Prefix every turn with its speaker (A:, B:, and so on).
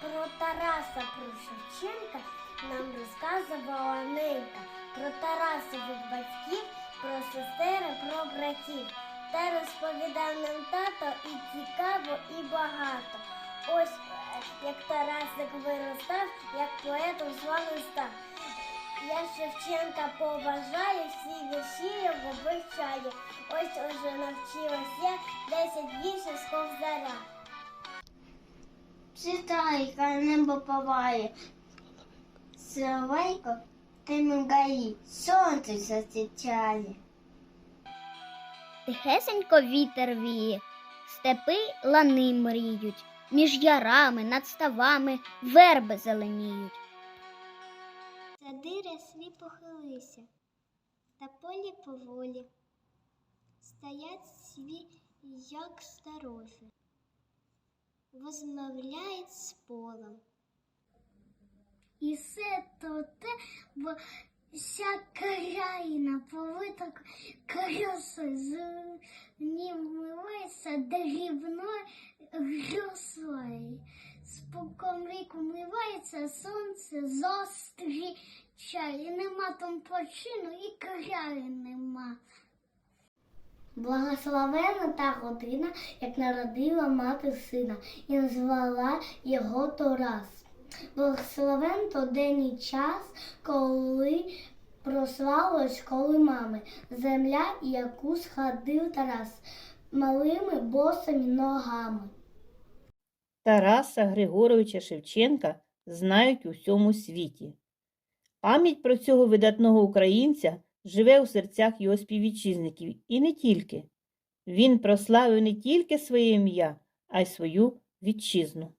A: Тараса про Шевченка нам розказувала ненька. Про Тарасових батьків, про сестер, про братів. Та розповідав нам тато і цікаво, і багато. Ось як Тарасик виростав, як поетом слави став. Я Шевченка поважаю, всі вірші його вивчаю. Ось уже навчилась я десять віршів з ковзаря. Читайка небо паває, Соловейко ти мигає, сонце засвічає.
B: Тихесенько вітер віє, степи лани мріють, між ярами, над ставами верби зеленіють.
A: Сади свій похилися, та полі поволі, стоять свій, як старожі, розмовляють з полем. І все то те, бо вся країна повита красою, з ним вмивається дрібною росою. Спокон віку мивається сонце зустрічає, і нема там почину, і краї нема. Благословена та година, як народила мати сина, і назвала його Тарас. Благословен то день і час, коли прославилась коли мами, земля, яку сходив Тарас, малими босими ногами.
C: Тараса Григоровича Шевченка знають у всьому світі. Пам'ять про цього видатного українця живе у серцях його співвітчизників і не тільки. Він прославив не тільки своє ім'я, а й свою вітчизну.